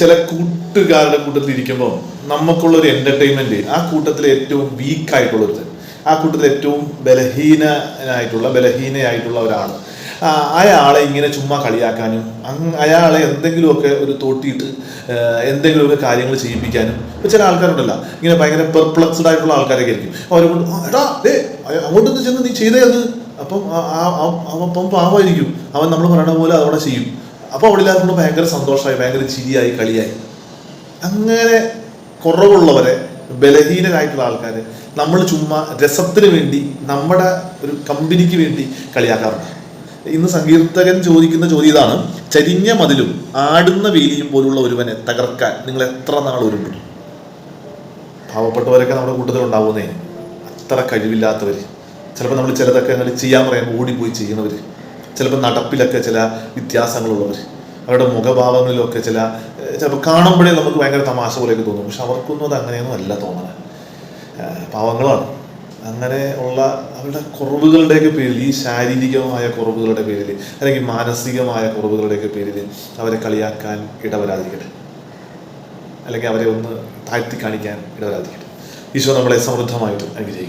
ചില കൂട്ടുകാരുടെ കൂട്ടത്തിൽ ഇരിക്കുമ്പോൾ നമുക്കുള്ള ഒരു എന്റർടൈൻമെന്റ് ആ കൂട്ടത്തിൽ ഏറ്റവും വീക്ക് ആയിട്ടുള്ളത് ആ കൂട്ടത്തിൽ ഏറ്റവും ബലഹീനനായിട്ടുള്ള ബലഹീനയായിട്ടുള്ള ഒരാൾ അയാളെ ഇങ്ങനെ ചുമ്മാ കളിയാക്കാനും അയാളെ എന്തെങ്കിലുമൊക്കെ ഒരു തോട്ടിയിട്ട് എന്തെങ്കിലുമൊക്കെ കാര്യങ്ങൾ ചെയ്യിപ്പിക്കാനും ഇപ്പം ചില ആൾക്കാരുണ്ടല്ലോ ഇങ്ങനെ ഭയങ്കര പെർപ്ലക്സ്ഡ് ആയിട്ടുള്ള ആൾക്കാരൊക്കെ ആയിരിക്കും. അവരെ കൊണ്ട് എടാ അയ- അങ്ങോട്ടൊന്ന് ചെന്ന് നീ ചെയ്തേ അത്. അപ്പം അവൻ പാവായിരിക്കും അവൻ നമ്മൾ പറയണ പോലെ അതവിടെ ചെയ്യും. അപ്പോൾ അവിടെ കൂടെ ഭയങ്കര സന്തോഷമായി ഭയങ്കര ചിരിയായി കളിയായി. അങ്ങനെ കുറവുള്ളവരെ ബലഹീനരായിട്ടുള്ള ആൾക്കാർ നമ്മൾ ചുമ്മാ രസത്തിന് വേണ്ടി നമ്മുടെ ഒരു കമ്പനിക്ക് വേണ്ടി കളിയാക്കാറുണ്ട്. ഇന്ന് സങ്കീർത്തകൻ ചോദിക്കുന്ന ചോദ്യം ഇതാണ് ചരിഞ്ഞ മതിലും ആടുന്ന വേലിയും പോലുള്ള ഒരുവനെ തകർക്കാൻ നിങ്ങൾ എത്ര നാൾ ഉരുണ്ടു പാവപ്പെട്ടവരൊക്കെ നമ്മുടെ കൂട്ടത്തിൽ ഉണ്ടാവുന്നേ അത്ര കഴിവില്ലാത്തവർ ചിലപ്പോൾ നമ്മൾ ചിലതൊക്കെ അങ്ങനെ ചെയ്യാൻ പറയുമ്പോൾ ഓടിപ്പോയി ചെയ്യണവർ ചിലപ്പോൾ നടപ്പിലൊക്കെ ചില വ്യത്യാസങ്ങളുള്ളവർ അവരുടെ മുഖഭാവങ്ങളിലൊക്കെ ചില ചിലപ്പോൾ കാണുമ്പോഴേ നമുക്ക് ഭയങ്കര തമാശ പോലെയൊക്കെ തോന്നും. പക്ഷെ അവർക്കൊന്നും അത് അങ്ങനെയൊന്നും അല്ല തോന്നണേ. പാവങ്ങളാണ്. അങ്ങനെ ഉള്ള അവരുടെ കുറവുകളുടെയൊക്കെ പേരിൽ ഈ ശാരീരികമായ കുറവുകളുടെ പേരിൽ അല്ലെങ്കിൽ മാനസികമായ കുറവുകളുടെയൊക്കെ പേരിൽ അവരെ കളിയാക്കാൻ ഇടവരാതിരിക്കട്ടെ. അല്ലെങ്കിൽ അവരെ ഒന്ന് താഴ്ത്തി കാണിക്കാൻ ഇടവരാതിരിക്കട്ടെ. ഈശോ നമ്മളെ സമൃദ്ധമായിട്ട് അനുഗ്രഹിക്കും